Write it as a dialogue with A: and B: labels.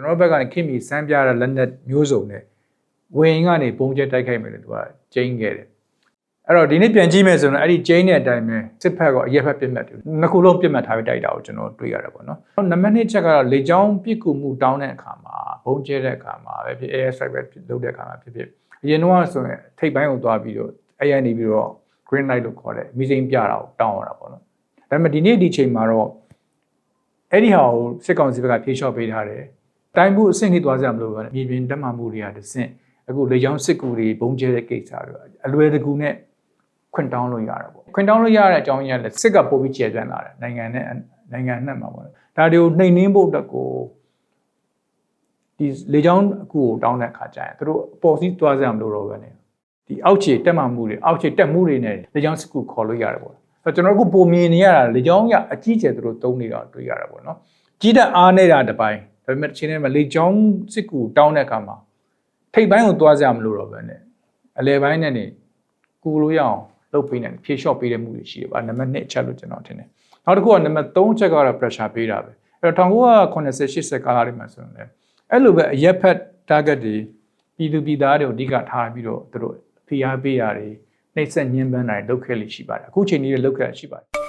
A: ကျွန်တော်တို့ဘက်ကနေခင်မီစမ်းပြတဲ့လက်နက်မျိုးစုံနဲ့ဝင်ကနေပုံကျဲတိုက်ခိုက်မယ်လို့သူကကျင်းခဲ့တယ်အဲ့တော့ဒီနေ့ပြန်ကြည့်မယ်ဆိုရင်အဲ့ဒီကျင်းတဲ့အတိုင်းပဲစစ်ဖက်ကအရက်ဖက်ပြစ်မှတ်တယ်နှစ်ခုလုံးပြစ်မှတ်ထားပြီးတိုက်တာကိုကျွန်တော်တွေ့ရတယ်ပေါ့နော်နံပါတ်2ချက်ကတော့လေကြောင်းပြစ်ကူမှုတောင်းတဲ့အခါမှာပုံကျဲတဲ့အခါမှာပဲဖြစ် air strike ပဲဖြစ်လုပ်တဲ့အခါမှာဖြစ်ဖြစ်အရင်တော့ဆိုရင်ထိပ်ပိုင်းကိုသွားပြီးတော့အဲ့ရနေပြီးတော့ green light လို့ခေါ်တဲ့မီစိန်ပြတာကိုတောင်းရတာပေါ့နော်ဒါပေမဲ့ဒီနေ့ဒီချိန်မှာတော့အဲ့ဒီဟာကိုစစ်ကောင်စီဘက်ကဖြေလျှော့ပေးထားတယ် တိုင်းမှုအဆင့်ကြီးသွားကြမလို့ပဲမြေပြင်တက်မှမှုတွေကတစ်ဆင့်အခုလေကြောင်းစစ်ကူတွေဘုံကျဲတဲ့ကိစ္စတွေအလွယ်တကူနဲ့ခွင့်တောင်းလို့ရတာပေါ့ခွင့်တောင်းလို့ရတဲ့အကြောင်းရင်းကလည်းစစ်ကပို့ပြီးကျဲသွန်းလာတယ်နိုင်ငံနဲ့နိုင်ငံနဲ့မှာပေါ့ဒါတွေကိုနှိမ်နှင်းဖို့အတွက်ကိုဒီလေကြောင်းအခုကိုတောင်းတဲ့အခါကျရင်သူတို့အပေါ်စီးသွားကြမလို့တော့ပဲねဒီအောက်ခြေတက်မှမှုတွေအောက်ခြေတက်မှုတွေနဲ့လေကြောင်းစစ်ကူခေါ်လို့ရတယ်ပေါ့ဆိုတော့ကျွန်တော်တို့ပုံမြင်နေရတာလေကြောင်းရအကြီးကျယ်သူတို့တုံးနေတာတွေ့ရတာပေါ့နော်ကြီးတက်အားနေတာတစ်ပိုင်းဒါ ပေမဲ့တစ်ချိန်တည်းမှာလေကြောင်းစစ်ကူတောင်းတဲ့အခါမှာထိပ်ပိုင်းကိုသွားကြမလို့တော့ပဲねအလဲပိုင်းနဲ့နေကူလို့ရအောင်လုပ်ပေးနေတယ်ဖြေလျှော့ပေးတဲ့မှုတွေရှိတယ်ပါနံပါတ်1အချက်လို့ကျွန်တော်ထင်တယ်နောက်တစ်ခုကနံပါတ်3ချက်ကတော့ pressure ပေးတာပဲအဲ့တော့1980 80ကာလတွေမှာဆိုရင်လည်းအဲ့လိုပဲအရက်ဖက် target တွေပြည်သူပြည်သားတွေကိုအဓိကထားပြီးတော့သူတို့ဖိအားပေးတာတွေနှိပ်စက်ညှဉ်းပန်းတာတွေလုပ်ခဲ့လိရှိပါတယ်အခုချိန်นี้လည်းလုပ်ခဲ့တာရှိပါတယ်